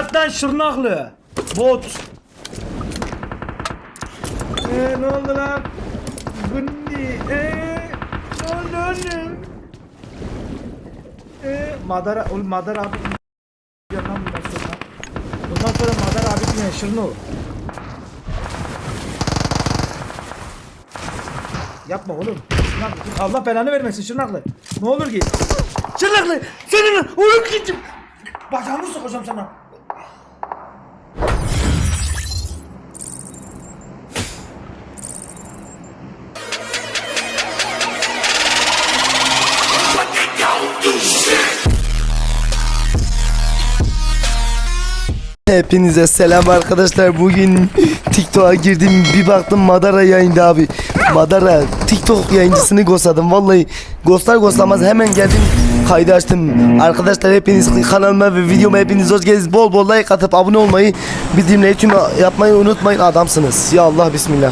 Yat şırnaklı. Bot. Eee ne oldu lan? Gundi. Eee ne oldu oğlum? Eee Madara, oğlum Madara abi. Ya lan bundan sonra. Bundan sonra Madara abi yine şırno. Yapma oğlum. Şırnaklı. Allah belanı vermesin şırnaklı. Ne olur git. Şırnaklı. Senin oğlum gittim. Bacağımı sokacağım sana. Hepinize selam arkadaşlar. Bugün TikTok'a girdim bir baktım Madara yayında abi. Madara TikTok yayıncısını ghostladım. Vallahi ghostlar ghostlamaz hemen geldim kaydı açtım. Arkadaşlar hepiniz kanalıma ve videoma hepiniz hoş geldiniz. Bol bol like atıp abone olmayı, bildirimleri tüm yapmayı unutmayın. Adamsınız. Ya Allah bismillah.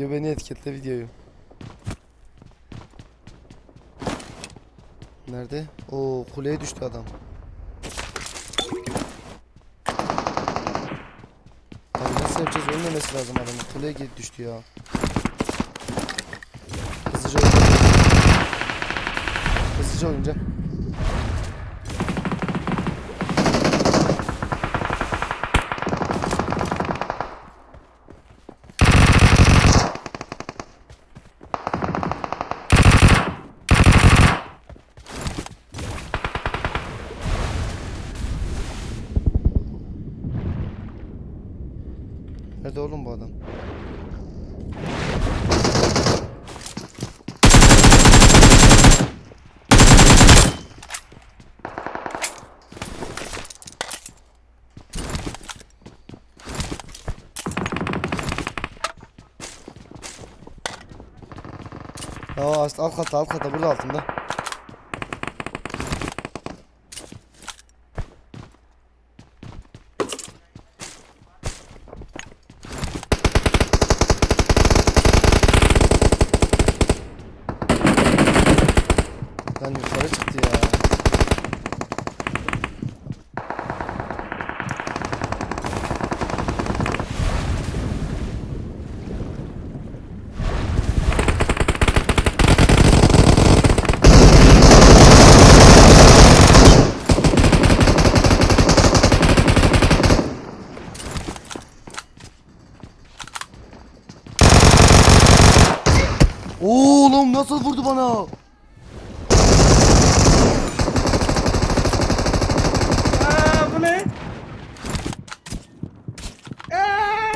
Diyor beni etiketle videoyu. Nerede? O kuleye düştü adam. Abi nasıl yapacağız? Ölmemesi lazım adamın. Kuleye geri düştü ya. Hızlıca oynayacağım. Hızlıca oynayacağım. Nerede oğlum bu adam? Aa alt alt katta alt katta burada altında. Lan yukarı çıktı ya. Oğlum nasıl vurdu bana? Aa bu ne? Aa!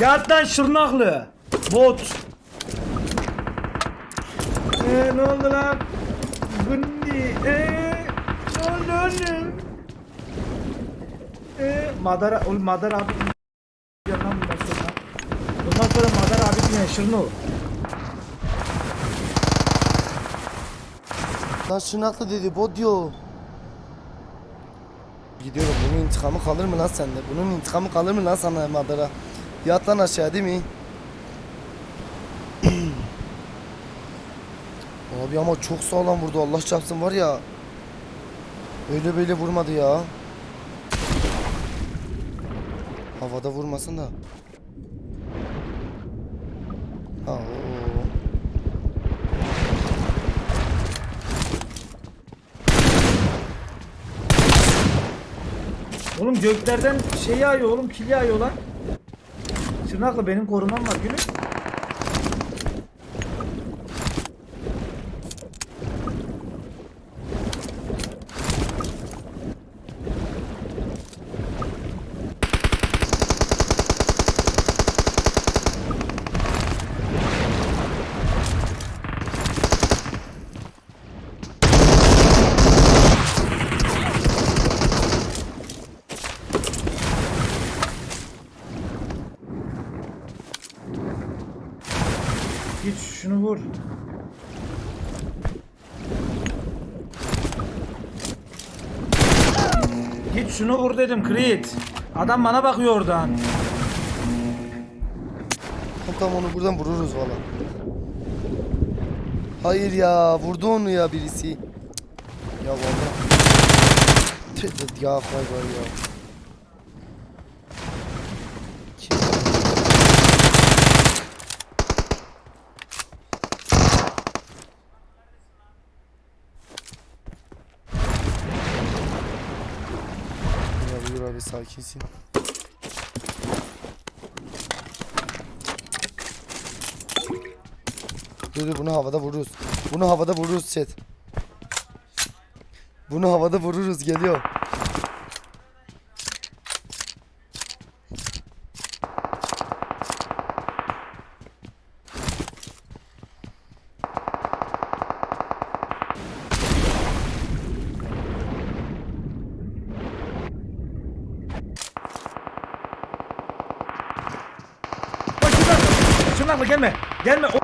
Yat lan şırnaklı. Bot. Eee ne oldu lan? Gundi. Eee ne oldu oğlum? Eee Madara, oğlum Madara abi. Ya lan bundan sonra. Bundan sonra Madara abi yine şırno. Lan şınaklı dedi bot diyor. Gidiyorum bunun intikamı kalır mı lan sende? Bunun intikamı kalır mı lan sana Madara? Yat lan aşağı değil mi? Abi ama çok sağlam vurdu Allah çarpsın var ya. Öyle böyle vurmadı ya. Havada vurmasın da. Ha, oo. Oğlum göklerden şey yağıyor oğlum kil yağıyor lan. Tırnakla benim korumam var gülüm. Şunu vur dedim Creed. Adam bana bakıyor oradan. Tamam onu buradan vururuz valla. Hayır ya vurdu onu ya birisi. Cık. Ya valla. Ya vay vay ya. Kim? Ya buyur abi sakinsin. Dur dur bunu havada vururuz. Bunu havada vururuz chat. Bunu havada vururuz geliyor. Bak şuradan. Bak gelme. Gelme. O-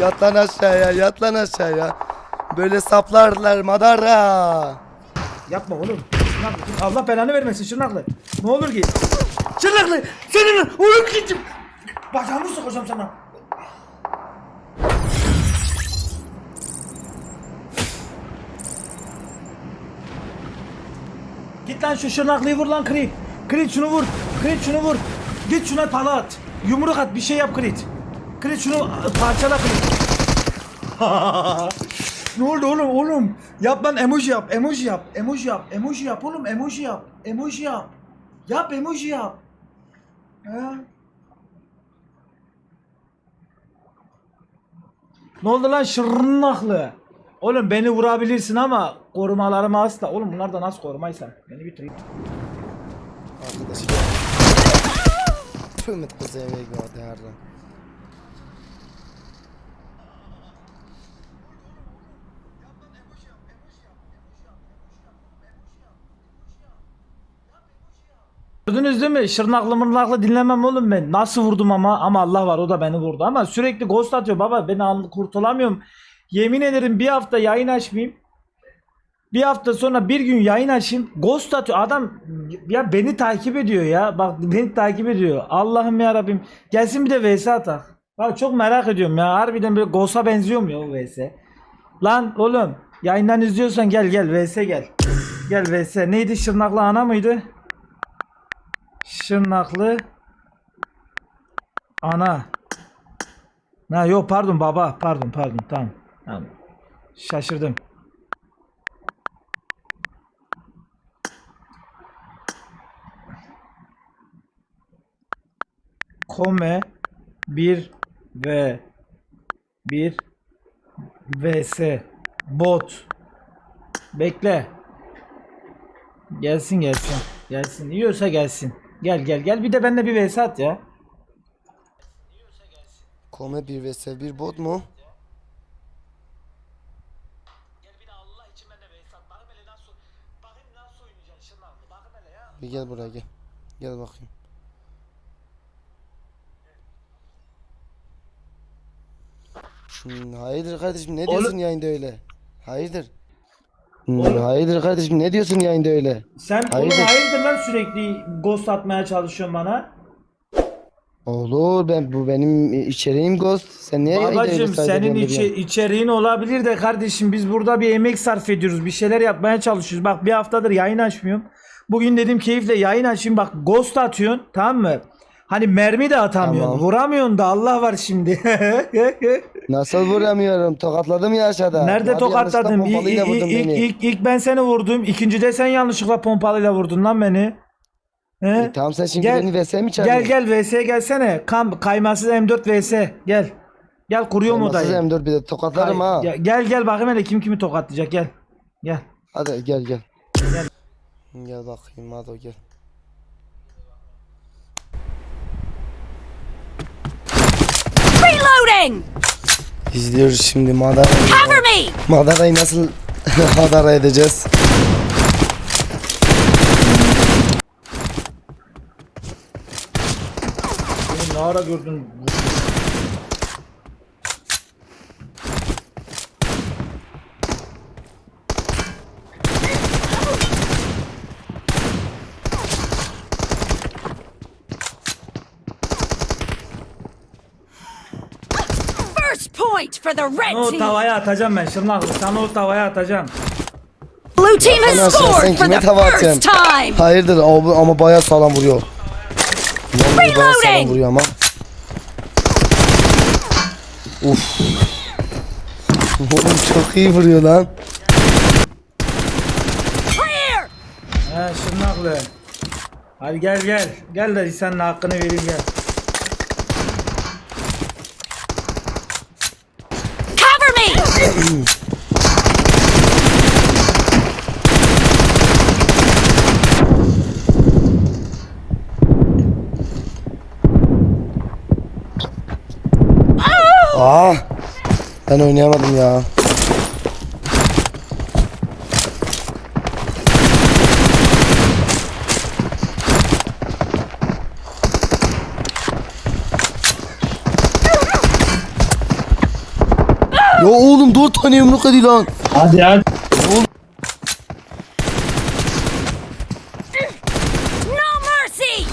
Yat lan aşağıya yat lan aşağıya. Böyle saplarlar madara. Yapma oğlum. Şırnaklı. Allah belanı vermesin Şırnaklı. Ne olur git. Şırnaklı. Senin oğlum gittim. Bacağımı sokacağım sana. Git lan şu Şırnaklı'yı vur lan Creed. Creed şunu vur. Creed şunu vur. Git şuna pala at. Yumruk at bir şey yap Creed. Creed şunu parçala Creed. Ne oldu oğlum oğlum? Yap lan emoji yap, emoji yap, emoji yap, emoji yap oğlum, emoji yap, emoji yap. Yap emoji yap. He? Ne oldu lan şırnaklı? Oğlum beni vurabilirsin ama korumalarımı asla. Oğlum bunlar da nasıl korumaysan? Beni bitir. Arkadaşım. Tüh mit kızı eve gördü herden. Gördünüz değil mi? Şırnaklı mırnaklı dinlemem oğlum ben. Nasıl vurdum ama ama Allah var o da beni vurdu ama sürekli ghost atıyor baba ben an- kurtulamıyorum. Yemin ederim bir hafta yayın açmayayım. Bir hafta sonra bir gün yayın açayım. Ghost atıyor adam ya beni takip ediyor ya. Bak beni takip ediyor. Allah'ım ya Rabbim. Gelsin bir de VS atak. Bak çok merak ediyorum ya. Harbiden böyle Ghost'a benziyor mu ya o VS? Lan oğlum yayından izliyorsan gel gel VS gel. Gel VS. Neydi Şırnaklı ana mıydı? Şırnaklı ana. Ha yok pardon baba pardon pardon tamam. Şaşırdım. Kome 1 ve 1 vs bot bekle Gelsin gelsin. Gelsin. Yiyorsa gelsin. Gel gel gel. Bir de benimle bir vs at ya. Kome 1 vs 1 bot mu? Gel bir de Allah için benimle vs at. Bakın hele nasıl bakayım nasıl oynayacaksın Şırnaklı. Bakın hele ya. Bir gel buraya gel. Gel bakayım. Hmm, hayırdır kardeşim ne diyorsun yayında öyle? Hayırdır? Hmm, hayırdır kardeşim ne diyorsun yayında öyle? Sen Hayırdır? oğlum hayırdır lan sürekli ghost atmaya çalışıyorsun bana? Olur ben bu benim içeriğim Ghost. Sen niye Babacım senin içe, içeriğin olabilir de kardeşim biz burada bir emek sarf ediyoruz. Bir şeyler yapmaya çalışıyoruz. Bak bir haftadır yayın açmıyorum. Bugün dedim keyifle yayın açayım. Bak ghost atıyorsun tamam mı? Hani mermi de atamıyorsun. Tamam. Vuramıyorsun da Allah var şimdi. Nasıl vuramıyorum? Tokatladım ya aşağıda. Nerede Abi yanlışlıkla İlk, ilk, ilk, ilk ben seni vurdum. İkincide sen yanlışlıkla pompalıyla vurdun lan beni. He? E, tamam sen şimdi Gel. beni vs mi çağırıyorsun? Gel gel VS'ye gelsene. Kam kaymasız M4 VS. Gel. Gel kuruyorum Nasıl odayı. M4 bir de tokatlarım ha. Gel, gel gel bakayım hele kim kimi tokatlayacak gel. Gel. Hadi gel gel. Gel. Gel bakayım hadi o gel. Reloading! İzliyoruz şimdi Madara. Cover me! Madara'yı nasıl Madara edeceğiz? Ara gördün? First point for the red o team. tavaya atacağım ben Şırnaklı. Sana o tavaya atacağım. Blue team Sen has scored for the first time. Hayırdır ama, ama bayağı sağlam vuruyor. Reloading. vuruyor ama. Uf. Oğlum çok iyi vuruyor lan. He Şırnaklı. Hadi gel gel. Gel de senin hakkını vereyim gel. Cover me. Aa. Ben oynayamadım ya. Ya oğlum dört tane yumruk hadi lan. Hadi hadi. No mercy.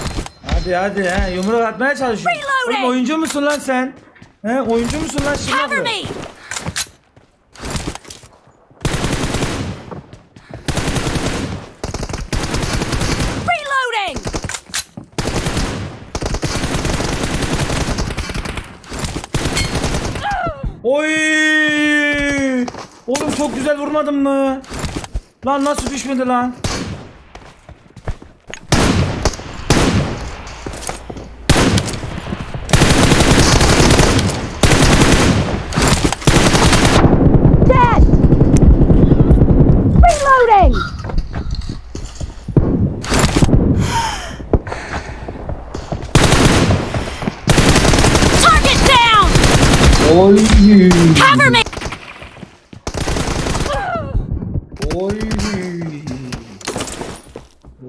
Hadi hadi he yumruk atmaya çalışıyorum. Reloading. Oğlum oyuncu musun lan sen? He oyuncu musun lan Cover Şırnaklı? me. Reloading. Oy! Oğlum çok güzel vurmadın mı? Lan nasıl düşmedi lan? Dead. Reloading. Target down. Oy! Cover me. Oy!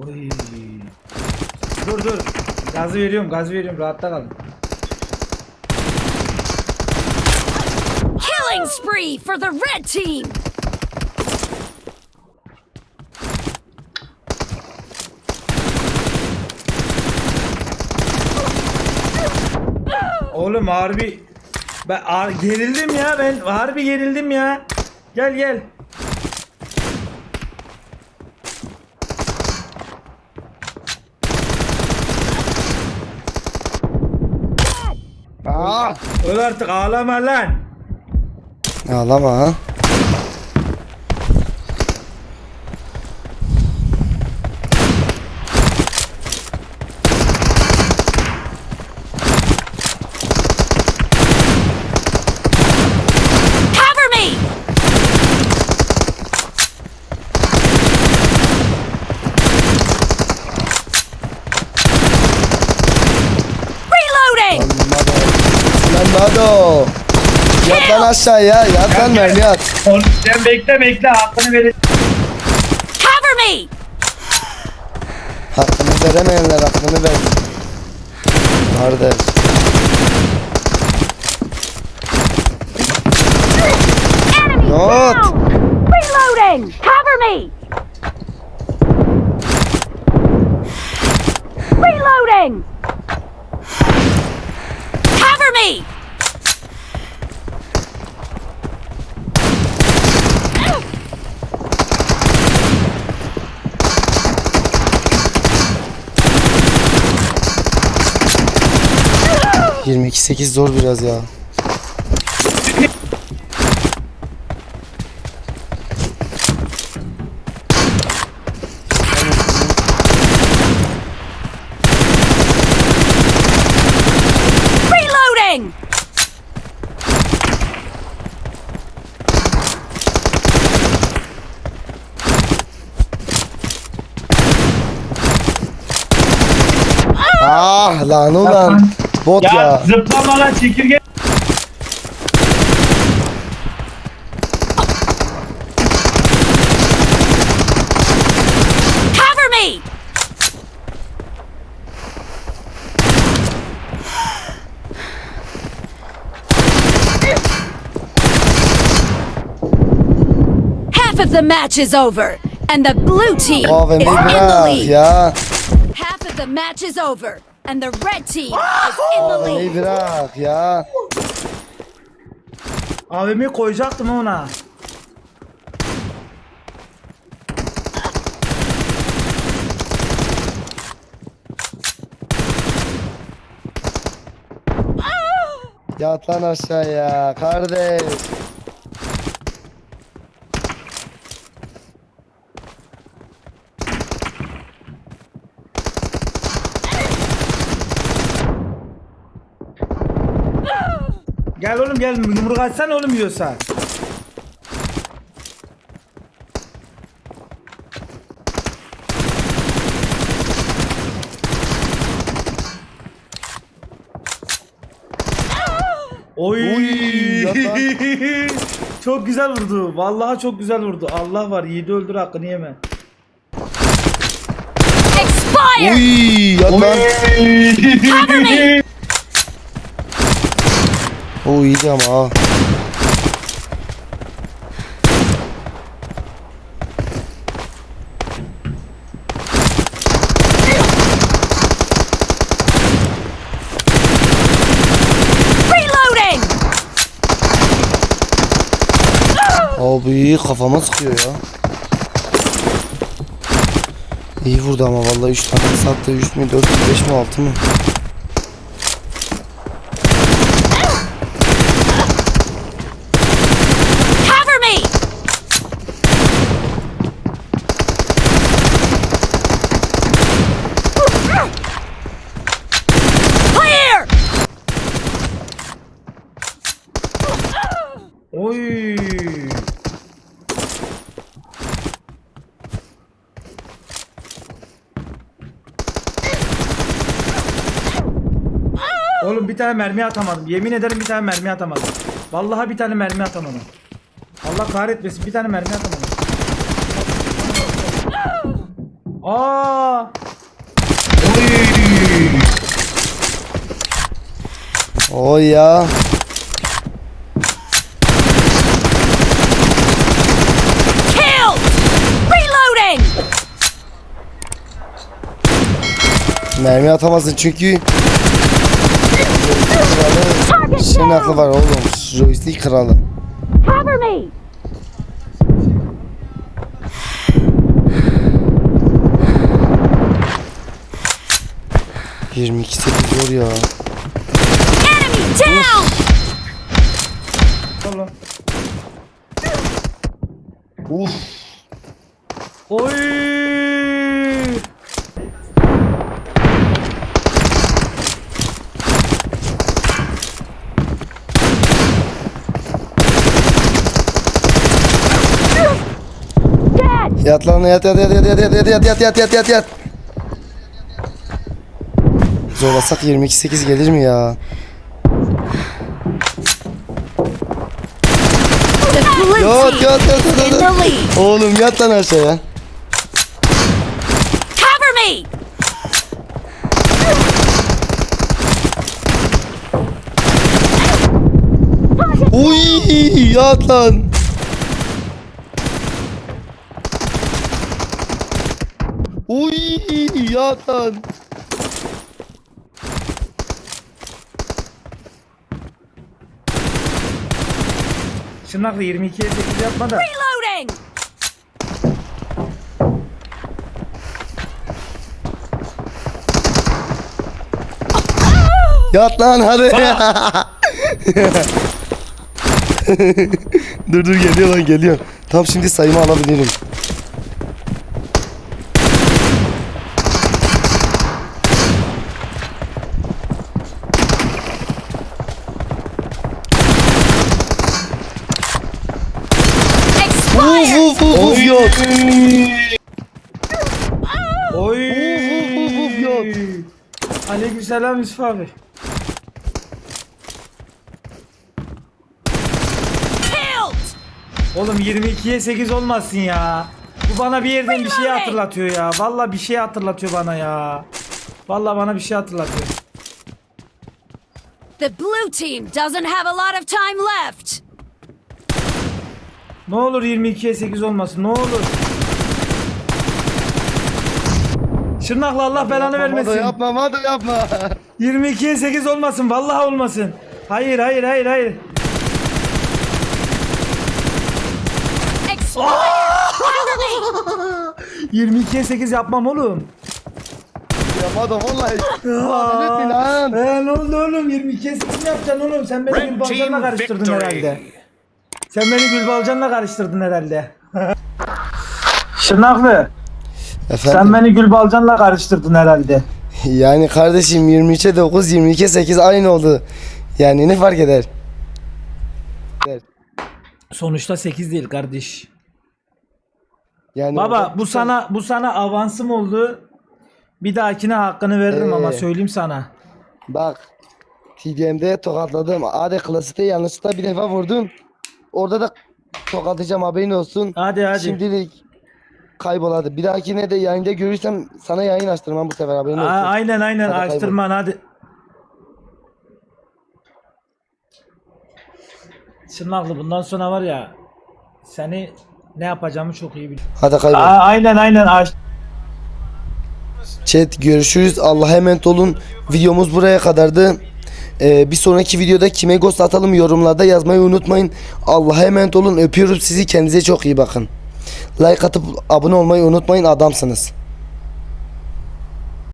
Oy! Dur dur. Gazı veriyorum, gazı veriyorum. Rahatta kalın. Killing spree for the red team. Oğlum harbi ben har- gerildim ya ben harbi gerildim ya. Gel gel. Aa. Öl artık ağlama lan. Ağlama ha. Cover me. Reloading. Lan Nado. Yat lan aşağıya. Yat lan mermi at. Sen bekle bekle hakkını vereceğim. Cover me. Hakkını veremeyenler hakkını ver. Kardeş. Not. Reloading. Cover me. Reloading. Cover me. Cık, 22-8 zor biraz ya. Reloading. Ah lan ulan. Bot ya. ya. Zıplama lan çekirge. Cover me. Half of the match is over and the blue team oh, is in the lead. Ya. Half of the match is over and the red team is in the lead. Bırak ya. AVM'yi koyacaktım ona. Yat lan aşağıya kardeş. Gel oğlum gel yumruk açsana oğlum yiyorsa. Oy. Oy, çok güzel vurdu. Vallahi çok güzel vurdu. Allah var. Yiğidi öldür hakkını yeme. Expire! Uy yat lan. O iyiydi ama ha. Abi kafama sıkıyor ya. İyi vurdu ama vallahi 3 tane sattı 3 mü 4 mü 5 mi 6 mı? Cover me! Clear! Oy. Oğlum bir tane mermi atamadım. Yemin ederim bir tane mermi atamadım. Vallahi bir tane mermi atamadım. Allah kahretmesin bir tane mermi atamadım. Aa! O ya. Killed! Reloading! Mermi atamazsın çünkü Senin aklı down! var oğlum. Joystick kralı. Cover me! Yirmi iki sekiz zor ya. Enemy down! Oğlum. Uf. Oy! Yat lan yat yat yat yat yat yat yat yat yat yat yat yat. Zorlasak 22 8 gelir mi ya? Yat yat yat yat yat. Oğlum yat lan aşağıya. Cover me! Uy yat lan. Uy yat lan. Şırnaklı 22'ye 8 yapma da. Reloading! Yat lan hadi. dur dur geliyor lan geliyor. Tam şimdi sayımı alabilirim. Uf Expire! uf uf uf yat. Oy! Uf, uf, uf, yok. Aleykümselam Yusuf abi. Killed! Oğlum 22'ye 8 olmasın ya. Bu bana bir yerden bir şey hatırlatıyor ya. Vallahi bir şey hatırlatıyor bana ya. Vallahi bana bir şey hatırlatıyor. The blue team doesn't have a lot of time left. Ne olur 22'ye 8 olmasın. Ne olur. Şırnaklı Allah belanı vermesin. Mado yapma Mado yapma. 22'ye 8 olmasın. Vallahi olmasın. Hayır hayır hayır hayır. Explode! 22'ye 8 yapmam oğlum. ya Mado vallahi. Mado lütfen lan. Ee, ne oldu oğlum 22'ye 8 mi yapacaksın oğlum? Sen beni Gülbalcan'la team karıştırdın victory. herhalde. Sen beni Gülbalcan'la karıştırdın herhalde. Şırnaklı. Efendim? Sen beni Gülbalcan'la karıştırdın herhalde. Yani kardeşim 23'e 9 22'ye 8 aynı oldu. Yani ne fark eder? Sonuçta 8 değil kardeş. Yani Baba bu sana bu sana avansım oldu. Bir dahakine hakkını veririm ama Ee. söyleyeyim sana. Bak TDM'de tokatladım. Hadi klasikte yanlışlıkla bir defa vurdun. Orada da tokatlayacağım haberin olsun. Hadi hadi. Şimdilik kaybol hadi. Bir dahakine de yayında görürsem sana yayın açtırmam bu sefer haberin Aa, olsun. aynen aynen Hadi kaybol. açtırman hadi. Şırnaklı bundan sonra var ya seni ne yapacağımı çok iyi biliyorum. Hadi kaybol. aynen aynen aç. Chat görüşürüz. Allah'a emanet olun. Videomuz buraya kadardı. Ee, bir sonraki videoda kime ghost atalım yorumlarda yazmayı unutmayın. Allah'a emanet olun. Öpüyorum sizi. Kendinize çok iyi bakın. Like atıp abone olmayı unutmayın. Adamsınız.